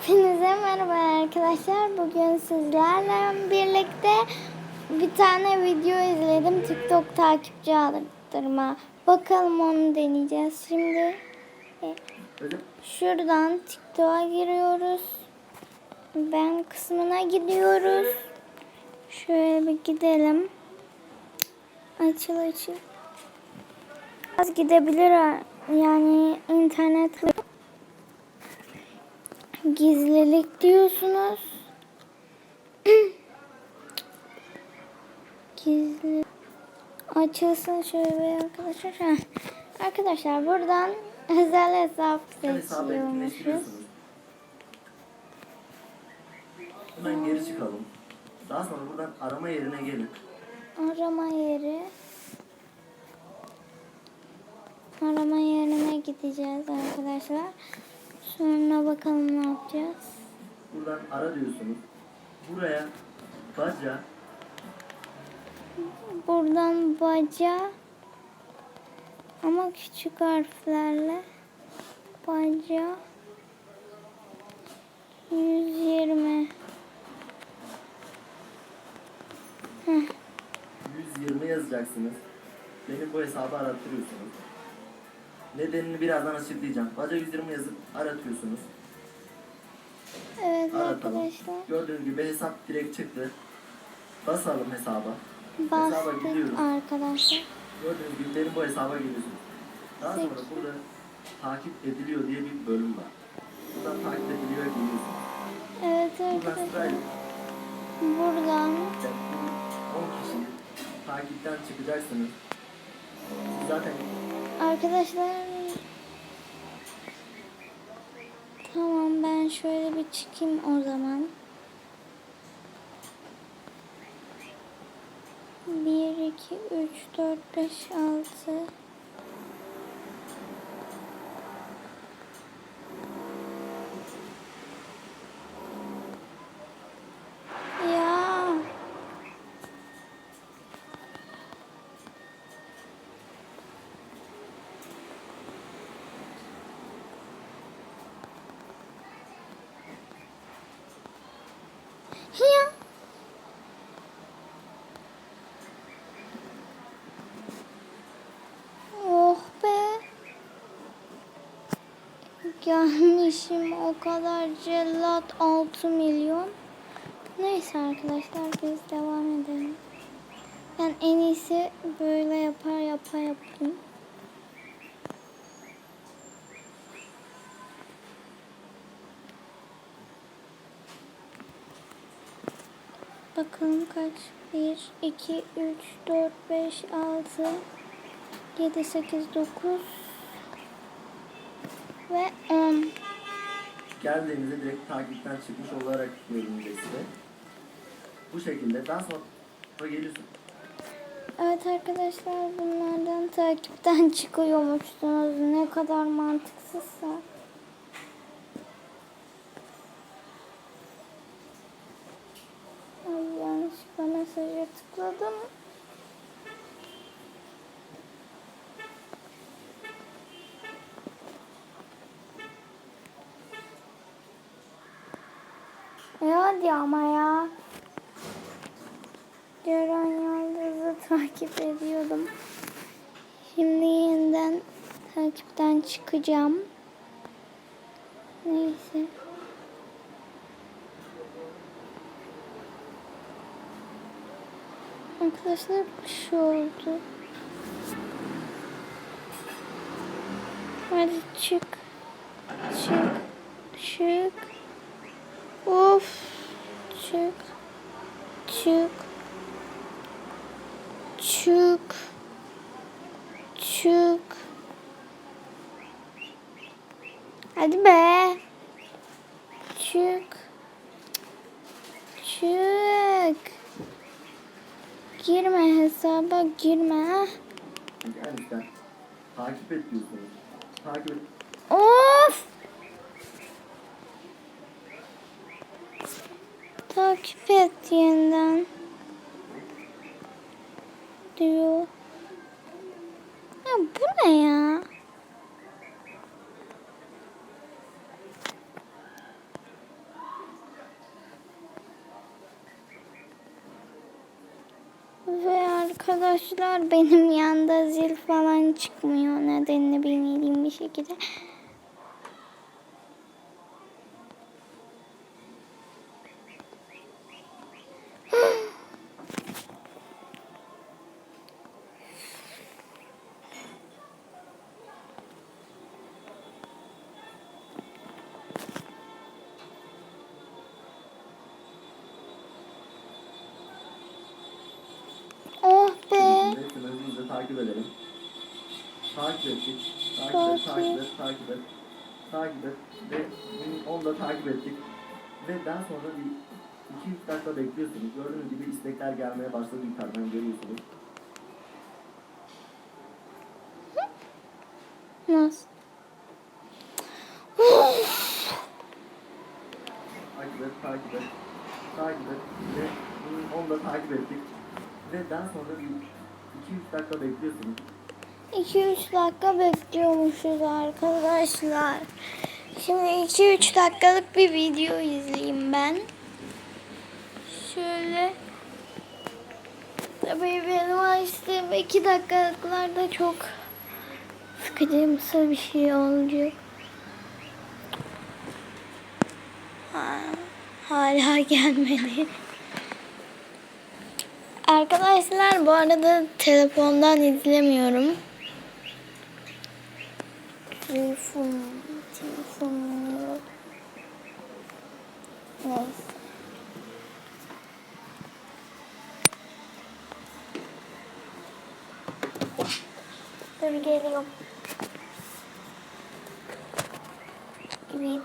Hepinize merhaba arkadaşlar. Bugün sizlerle birlikte bir tane video izledim. TikTok takipçi alıştırma. Bakalım onu deneyeceğiz. Şimdi e, şuradan TikTok'a giriyoruz. Ben kısmına gidiyoruz. Şöyle bir gidelim. Açıl açıl. Az gidebilir yani internet Gizlilik diyorsunuz. Gizli. Açılsın şöyle arkadaşlar. Arkadaşlar buradan özel hesap seçiyormuşuz. Hemen geri çıkalım. Daha sonra buradan arama yerine gelin. Arama yeri. Arama yerine gideceğiz arkadaşlar. Sonra bakalım ne yapacağız. Buradan ara diyorsunuz. Buraya baca Buradan baca ama küçük harflerle baca 120 Heh, 120 yazacaksınız. Benim bu hesabı arattırıyorsunuz. Nedenini birazdan açıklayacağım. Baca 120 yazıp aratıyorsunuz. Evet Aratalım. arkadaşlar Gördüğünüz gibi hesap direkt çıktı. Basalım hesaba. bastık gidiyoruz. arkadaşlar Gördüğünüz gibi benim bu hesaba geliyorsunuz. Daha sonra Peki. burada takip ediliyor diye bir bölüm var. Buradan takip ediliyor geliyorsunuz. Evet Buradan arkadaşlar sırayla buradan 10 kişiyi takipten çıkacaksınız. Siz Zaten arkadaşlar tamam ben şöyle bir çıkayım o zaman Bir, iki, üç, dört, beş, altı. Ya. Ya. Oh be. Gelmişim o kadar cellat 6 milyon. Neyse arkadaşlar biz devam edelim. Ben en iyisi böyle yapar yapar yapayım. Bakalım kaç? 1, 2, 3, 4, 5, 6, 7, 8, 9 ve 10. geldiğinizde direkt takipten çıkmış olarak görünecek size. Bu şekilde daha sonra geliyorsunuz. Evet arkadaşlar bunlardan takipten çıkıyormuşsunuz. Ne kadar mantıksızsa. Ay yanlışlıkla mesaja tıkladım. Hadi ama ya. Ceren Yıldız'ı takip ediyordum. Şimdi yeniden takipten çıkacağım. Neyse. Arkadaşlar bir şey oldu. Hadi çık. Çık. Çık. Çık. Çık. Çık. Çık. Hadi be. Çık. Çık. Girme hesaba girme. işte takip et diyorsunuz. Takip et. Bu ne ya? Ve arkadaşlar benim yanda zil falan çıkmıyor. Nedenini bilmediğim bir şekilde. Takip edelim. Takip ettik. Takip et, takip et, takip et. Takip et. Ve onu da takip ettik. Ve daha sonra bir 2-3 dakika bekliyorsunuz. Gördüğünüz gibi istekler gelmeye başladı yukarıdan görüyorsunuz. Nasıl? Takip et, takip et. Takip et. Ve onu da takip ettik. Ve daha sonra bir 2-3 dakika bekliyorsunuz. 2-3 dakika bekliyormuşuz arkadaşlar. Şimdi 2-3 dakikalık bir video izleyeyim ben. Şöyle. Tabii benim açtığım 2 dakikalıklarda çok sıkıcımsı bir şey olacak. Ha, hala gelmedi. Arkadaşlar bu arada telefondan izlemiyorum. Telefon, telefon yok. Neyse. Dur geliyorum. Evet.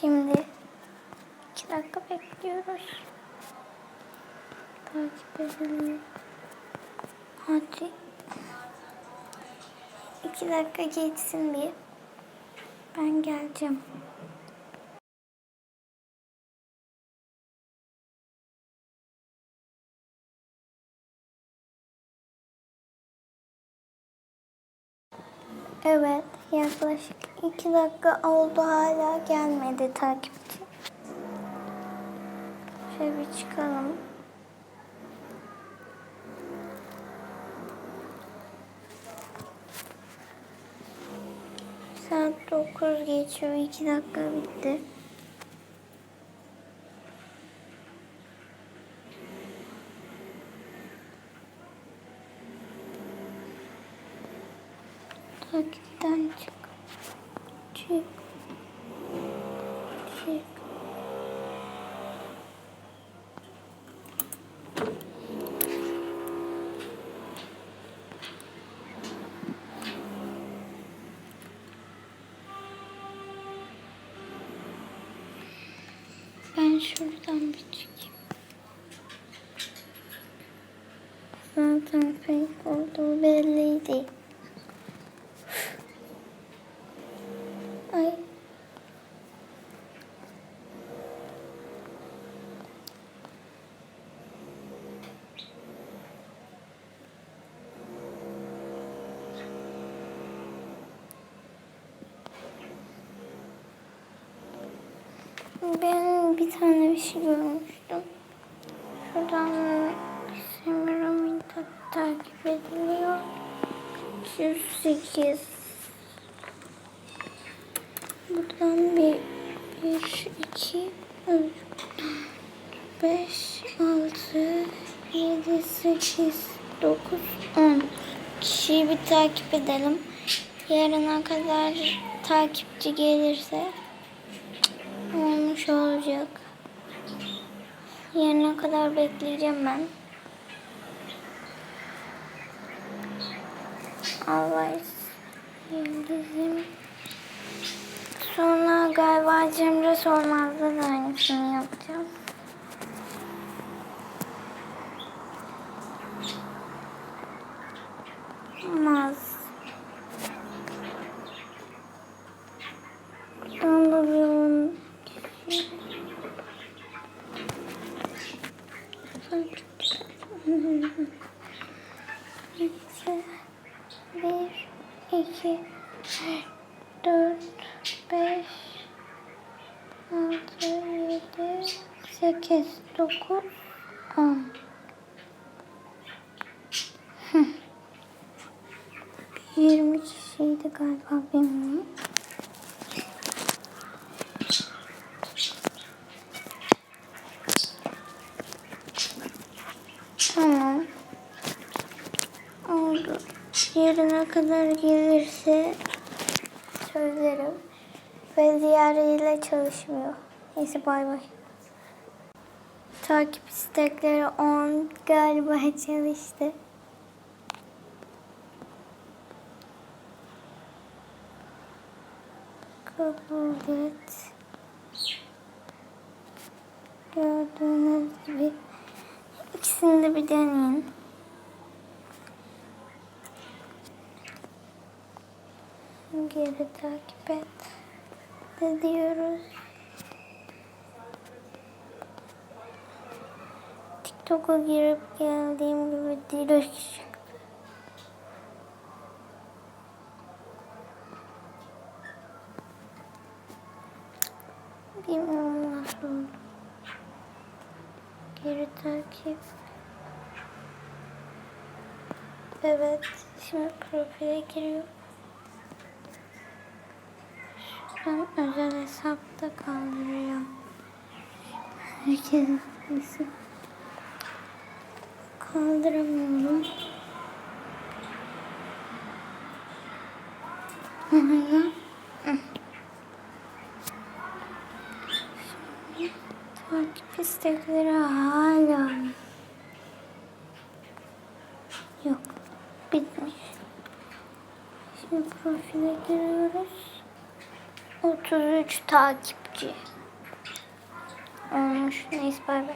Şimdi iki dakika bekliyoruz. Edelim. Hadi. İki dakika geçsin bir. Ben geleceğim. Evet, yaklaşık iki dakika oldu hala gelmedi takipçi. Şöyle bir çıkalım. 9 geçiyor. 2 dakika bitti. Takipten çık. Çık. Şuradan bir çıkayım. Zaten fake olduğu belliydi. Ay. Ben bir tane bir şey görmüştüm. Şuradan Semiramit'e takip ediliyor. 208 Buradan bir, bir, iki, üç, beş, altı, yedi, sekiz, dokuz, on. Kişiyi bir takip edelim. Yarına kadar takipçi gelirse olmuş olacak. Yarına kadar bekleyeceğim ben. Allah yıldızım. Sonra galiba Cemre Sormaz'da da aynısını yapacağım. Olmaz. Bir, iki, dört, beş, altı, yedi, sekiz, dokuz, on. Yirmi kişiydi galiba benim. Kadar gelirse söylerim. Ve diğeriyle çalışmıyor. Neyse bay bay. Takip istekleri 10 galiba çalıştı. Kabul et. Gördüğünüz gibi ikisini de bir deneyin. Geri takip et. Ne diyoruz? TikTok'a girip geldiğim gibi direkt çıktı. Bilmiyorum nasıl oldu. Geri takip. Evet, şimdi profile giriyor. Şuradan özel hesapta kaldırıyorum. Herkesin sesi. Kaldıramıyorum. Aynen. Takip istekleri hala yok. Bitmiş. Şimdi profile giriyoruz. 33 takipçi olmuş. Neyse bay bay.